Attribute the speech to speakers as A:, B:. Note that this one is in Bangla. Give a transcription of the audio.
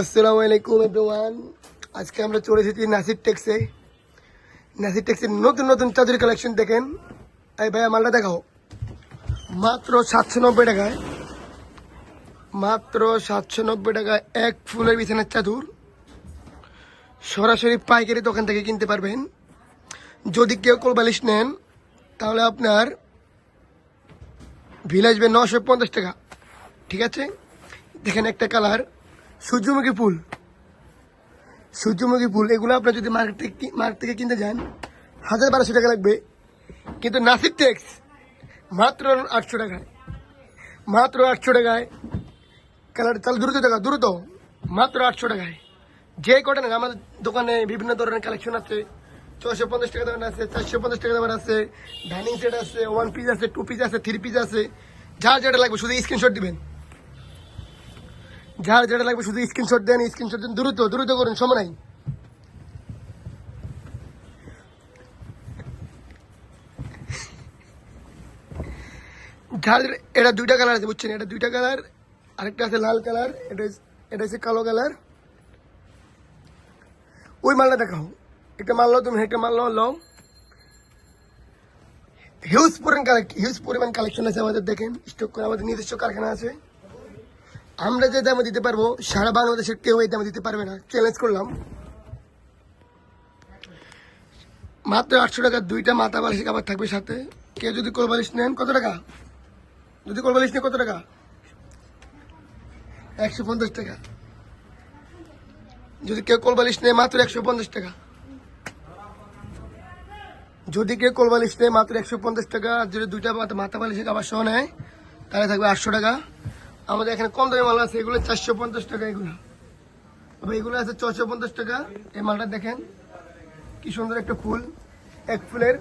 A: আসসালামু আলাইকুম এভরিওয়ান আজকে আমরা চলে এসেছি নাসির টেক্সে নাসির টেক্সের নতুন নতুন চাদর কালেকশন দেখেন। এই ভাইয়া, মালটা দেখাও। মাত্র সাতশো নব্বই টাকায়। মাত্র সাতশো নব্বই টাকায় এক ফুলের বিছানার চাদর। সরাসরি পাইকারি দোকান থেকে কিনতে পারবেন। যদি কেউ কোলবালিশ নেন, তাহলে আপনার বিল আসবে নশো পঞ্চাশ টাকা। ঠিক আছে? দেখেন একটা কালার। সূর্যমুখী ফুল। সূর্যমুখী ফুল, এগুলো আপনার যদি মার্কেট থেকে মার্কেট থেকে কিনতে যান, হাজার বারোশো টাকা লাগবে। কিন্তু নাসির ট্যাক্স মাত্র আটশো টাকায়। মাত্র আটশো টাকায়। কালার তাহলে দ্রুত টাকা দ্রুত। মাত্র আটশো টাকায়। যে কটা নেন আমাদের দোকানে বিভিন্ন ধরনের কালেকশন আছে। ছশো পঞ্চাশ টাকা দামের আছে, চারশো পঞ্চাশ টাকা দামের আছে। ডাইনিং সেট আছে ওয়ান পিস আছে টু পিস আছে থ্রি পিস আছে। যা যেটা লাগবে, শুধু স্ক্রিনশট দিবেন। যার যেটা লাগবে শুধু স্ক্রিনশট দেন স্ক্রিনশট দেন। দ্রুত দ্রুত করুন, সময় নাই। যার এটা দুইটা কালার আছে, বুঝছেন? এটা দুইটা কালার আরেকটা আছে লাল কালার এটা এটা হচ্ছে কালো কালার ওই মালটা দেখাও। একটা মাল তুমি একটা মাল লো লও। হিউজ পরিমাণ কালেক্ট হিউজ পরিমাণ কালেকশন আছে আমাদের, দেখেন। স্টক করে আমাদের নিজস্ব কারখানা আছে। আমরা যে দামে দিতে পারব, সারা বাংলাদেশের কেউ এই দামে দিতে পারবে না। চ্যালেঞ্জ করলাম। মাত্র আটশো টাকা দুইটা মাথা বালিশ খাবার থাকবে সাথে। কেউ যদি কোলবালিশ নেন, কত টাকা? যদি কোলবালিশ নেন, কত টাকা? একশো পঞ্চাশ টাকা। যদি কেউ কোলবালিশ নেয়, মাত্র একশো পঞ্চাশ টাকা। যদি কেউ কোলবালিশ নেয়, মাত্র একশো পঞ্চাশ টাকা। যদি দুইটা মাথা- বালিশের খাবার সহ নেয়, তাহলে থাকবে আটশো টাকা। আমাদের এখানে কম দামি মাল আছে, এগুলো চারশো পঞ্চাশ টাকা এগুলো। তবে এগুলো আছে ছশো পঞ্চাশ টাকা। এই মালটা দেখেন, কি সুন্দর একটা ফুল। এক ফুলের